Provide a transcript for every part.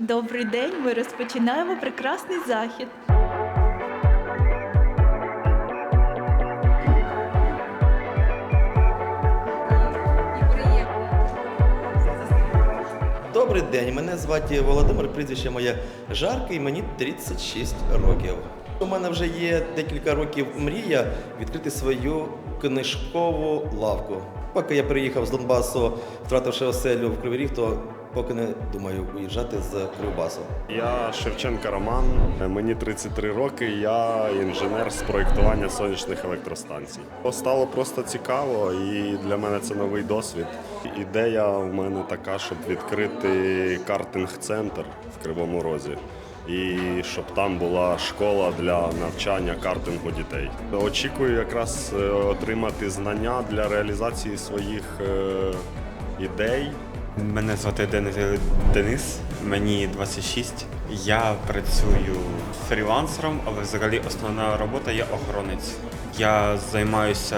Добрий день. Ми розпочинаємо прекрасний захід. Добрий день, мене звати Володимир, прізвище моє Жаркий, мені 36 років. У мене вже є декілька років мрія відкрити свою книжкову лавку. Поки я приїхав з Донбасу, втративши оселю в Кривий Ріг, то поки не думаю уїжджати з Кривбасу. Я Шевченка Роман, мені 33 роки, я інженер з проєктування сонячних електростанцій. Стало просто цікаво і для мене це новий досвід. Ідея в мене така, щоб відкрити картинг-центр в Кривому Розі. І щоб там була школа для навчання картингу дітей. Очікую якраз е, отримати знання для реалізації своїх е, ідей. Мене звати Денис Денис, мені 26. Я працюю фрілансером, але взагалі основна робота є охоронець. Я займаюся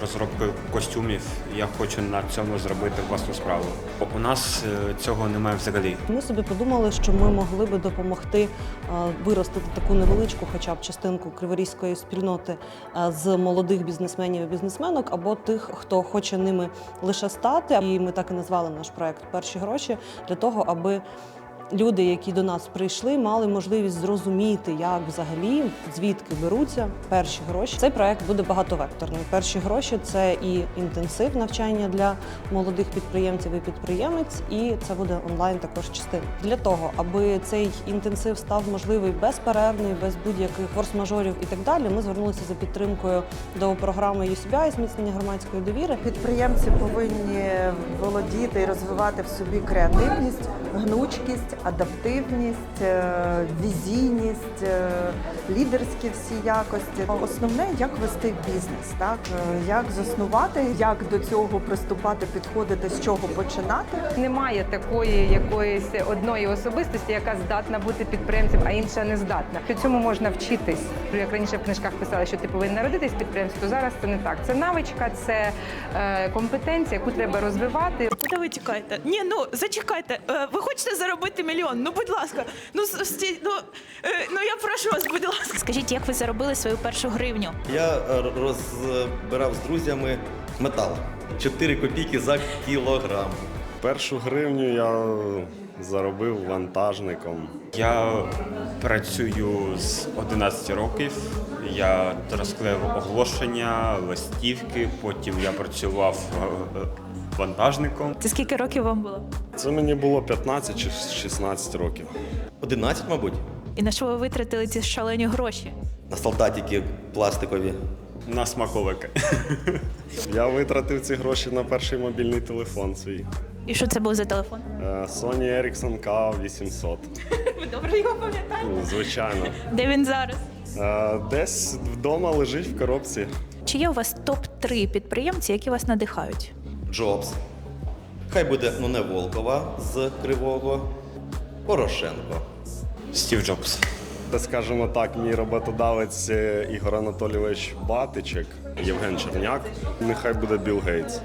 розробкою костюмів. Я хочу на цьому зробити власну справу. У нас е, цього немає взагалі. Ми собі подумали, що ми могли би допомогти е, виростити таку невеличку, хоча б частинку криворізької спільноти е, з молодих бізнесменів і бізнесменок або тих, хто хоче ними лише стати. І ми так і назвали наш проект Перші гроші для того, аби. Люди, які до нас прийшли, мали можливість зрозуміти, як взагалі звідки беруться перші гроші. Цей проект буде багатовекторний. Перші гроші це і інтенсив навчання для молодих підприємців і підприємець, і це буде онлайн також частина. Для того, аби цей інтенсив став можливий безперервний, без будь-яких форс-мажорів і так далі. Ми звернулися за підтримкою до програми UCBI зміцнення громадської довіри. Підприємці повинні володіти і розвивати в собі креативність, гнучкість, адаптивність, е, візійність, е, лідерські всі якості. Основне, як вести бізнес, так е, як заснувати, як до цього приступати, підходити, з чого починати. Немає такої якоїсь одної особистості, яка здатна бути підприємцем, а інша не здатна. При цьому можна вчитись. Як раніше в книжках писали, що ти повинен народитись підприємцем, то зараз це не так. Це навичка, це е, компетенція, яку треба розвивати. Куди ви тікаєте? Ні, ну зачекайте. Е, Ви хочете заробити мільйон? Ну, будь ласка. Ну, с- стій, ну, е, ну я прошу вас, будь ласка. Скажіть, як ви заробили свою першу гривню? Я е, розбирав з друзями метал. 4 копійки за кілограм. Першу гривню я заробив вантажником. Я працюю з 11 років. Я розклеїв оголошення, листівки. Потім я працював е, вантажником. Це скільки років вам було? Це мені було 15 чи 16 років. 11, мабуть, І на що ви витратили ці шалені гроші? на солдатики пластикові. На смаколики. Я витратив ці гроші на перший мобільний телефон свій. І що це був за телефон? Е, Sony Ericsson K800. Ви добре його пам'ятаєте? Ну, Звичайно. Де він зараз? Е, Десь вдома лежить в коробці. Чи є у вас топ-3 підприємці, які вас надихають? Джобс. Хай буде ну не Волкова з Кривого, Порошенко. Стів Джобс. Та скажімо так, мій роботодавець е, Ігор Анатолійович Батичек, Євген Черняк. Нехай буде Білл Гейтс.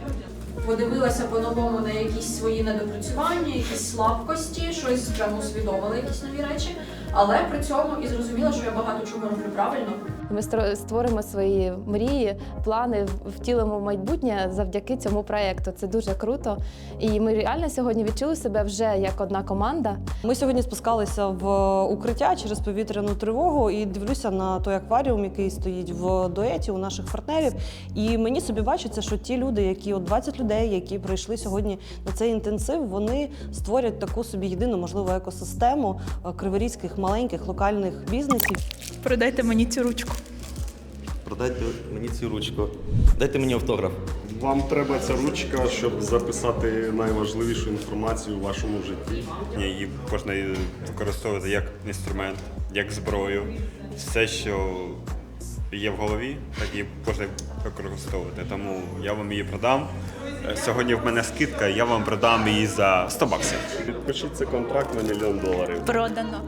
подивилася по-новому на якісь свої недопрацювання, якісь слабкості, щось прямо усвідомила, якісь нові речі, але при цьому і зрозуміла, що я багато чого роблю правильно. Ми стро- створимо свої мрії, плани, втілимо в майбутнє завдяки цьому проєкту. Це дуже круто. І ми реально сьогодні відчули себе вже як одна команда. Ми сьогодні спускалися в укриття через повітряну тривогу і дивлюся на той акваріум, який стоїть в дуеті у наших партнерів. І мені собі бачиться, що ті люди, які от 20 людей, які прийшли сьогодні на цей інтенсив, вони створять таку собі єдину можливу екосистему е, криворізьких маленьких локальних бізнесів. Продайте мені цю ручку. Продайте мені цю ручку. Дайте мені автограф. Вам треба ця ручка, щоб записати найважливішу інформацію у вашому житті. Її можна використовувати як інструмент, як зброю. Все, що є в голові, так і можна використовувати. Тому я вам її продам. Е, Сьогодні в мене скидка, я вам продам її за 100 баксів. Підпишіться контракт на мільйон доларів. Продано.